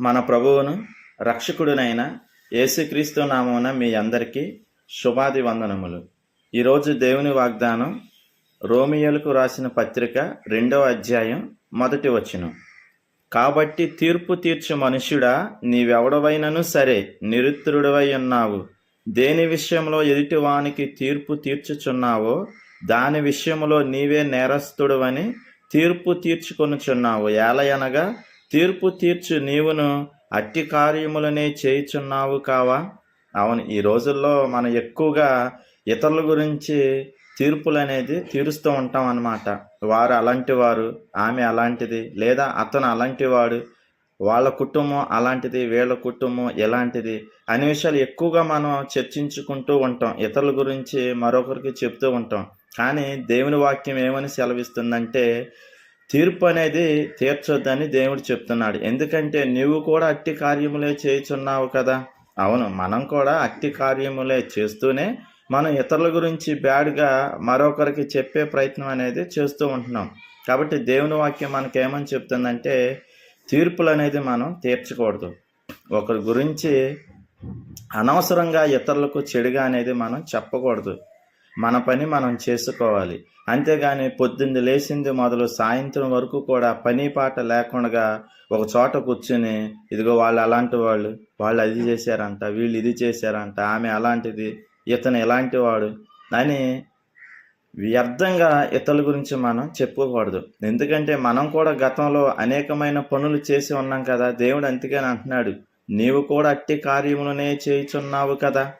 మన ప్రభువును రక్షకుడునైన యేసుక్రీస్తు నామమున మీ అందరికీ శుభాది వందనములు ఈరోజు దేవుని వాగ్దానం రోమియోలకు రాసిన పత్రిక రెండవ అధ్యాయం మొదటి వచ్చును కాబట్టి తీర్పు తీర్చు మనుష్యుడా నీవెవడవైనను సరే నిరుత్తరుడవై ఉన్నావు. దేని విషయంలో ఎదుటివానికి తీర్పు తీర్చుచున్నావో దాని విషయంలో నీవే నేరస్తుడవని తీర్పు తీర్చుకొనుచున్నావు. ఏలయనగా తీర్పు తీర్చు నీవును అట్టి కార్యములనే చేయుచున్నావు కావా? అవును ఈ రోజుల్లో మనం ఎక్కువగా ఇతరుల గురించి తీర్పులు అనేది తీరుస్తూ ఉంటాం అన్నమాట. వారు అలాంటి వారు ఆమె అలాంటిది లేదా అతను అలాంటి వాడు వాళ్ళ కుటుంబం అలాంటిది వీళ్ళ కుటుంబం ఎలాంటిది అనే విషయాలు ఎక్కువగా మనం చర్చించుకుంటూ ఉంటాం. ఇతరుల గురించి మరొకరికి చెప్తూ ఉంటాం. కానీ దేవుని వాక్యం ఏమని సెలవిస్తుందంటే తీర్పు అనేది తీర్చొద్దని దేవుడు చెప్తున్నాడు. ఎందుకంటే నీవు కూడా అట్టి కార్యములే చేయుచున్నావు కదా. అవును మనం కూడా అట్టి కార్యములే చేస్తూనే మనం ఇతరుల గురించి బ్యాడ్గా మరొకరికి చెప్పే ప్రయత్నం అనేది చేస్తూ ఉంటున్నాం. కాబట్టి దేవుని వాక్యం మనకేమని చెప్తుందంటే తీర్పులు అనేది మనం తీర్చకూడదు. ఒకరి గురించి అనవసరంగా ఇతరులకు చెడుగా అనేది మనం చెప్పకూడదు. మన పని మనం చేసుకోవాలి. అంతేగాని పొద్దున్న లేచింది మొదలు సాయంత్రం వరకు కూడా పని పాట లేకుండా ఒక చోట కూర్చుని ఇదిగో వాళ్ళు అలాంటి వాళ్ళు వాళ్ళు అది చేశారంట వీళ్ళు ఇది చేశారంట ఆమె అలాంటిది ఇతను ఎలాంటి వాడు అని వ్యర్థంగా ఇతరుల గురించి మనం చెప్పుకోకూడదు. ఎందుకంటే మనం కూడా గతంలో అనేకమైన పనులు చేసి ఉన్నాం కదా దేవుడు అందుకని అంటున్నాడు నీవు కూడా అట్టి కార్యములనే చేయుచున్నావు కదా.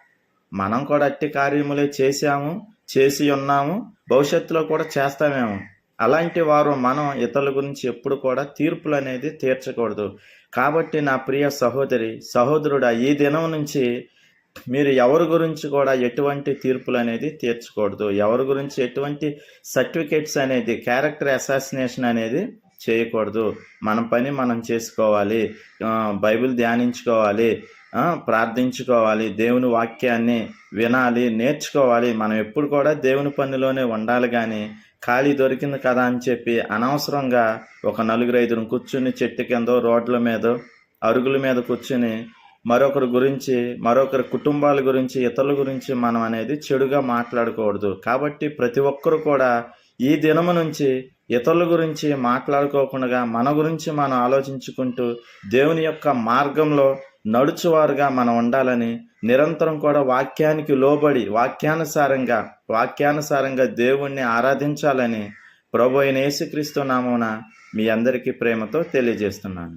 మనం కూడా అట్టి కార్యములే చేశాము చేసి ఉన్నాము భవిష్యత్తులో కూడా చేస్తామేమో. అలాంటి వారు మనం ఇతరుల గురించి ఎప్పుడు కూడా తీర్పులు అనేది తీర్చకూడదు. కాబట్టి నా ప్రియ సహోదరి సహోదరుడా ఈ దినం నుంచి మీరు ఎవరి గురించి కూడా ఎటువంటి తీర్పులు అనేది తీర్చకూడదు. ఎవరి గురించి ఎటువంటి సర్టిఫికేట్స్ అనేది క్యారెక్టర్ అసాసినేషన్ అనేది చేయకూడదు. మన పని మనం చేసుకోవాలి. బైబిల్ ధ్యానించుకోవాలి. ప్రార్థించుకోవాలి. దేవుని వాక్యాన్ని వినాలి నేర్చుకోవాలి. మనం ఎప్పుడు కూడా దేవుని పనిలోనే ఉండాలి కానీ ఖాళీ దొరికింది కదా అని చెప్పి అనవసరంగా ఒక నలుగురు ఐదుగురు కూర్చుని చెట్టు కింద రోడ్ల మీద అరుగుల మీద కూర్చుని మరొకరి గురించి మరొకరి కుటుంబాల గురించి ఇతరుల గురించి మనం అనేది చెడుగా మాట్లాడకూడదు. కాబట్టి ప్రతి ఒక్కరు కూడా ఈ దినము నుంచి ఇతరుల గురించి మాట్లాడుకోకుండా మన గురించి మనం ఆలోచించుకుంటూ దేవుని యొక్క మార్గంలో నడుచువారుగా మనం ఉండాలని నిరంతరం కూడా వాక్యానికి లోబడి వాక్యానుసారంగా వాక్యానుసారంగా దేవుణ్ణి ఆరాధించాలని ప్రభు అయిన యేసుక్రీస్తు నామమున మీ అందరికీ ప్రేమతో తెలియజేస్తున్నాను.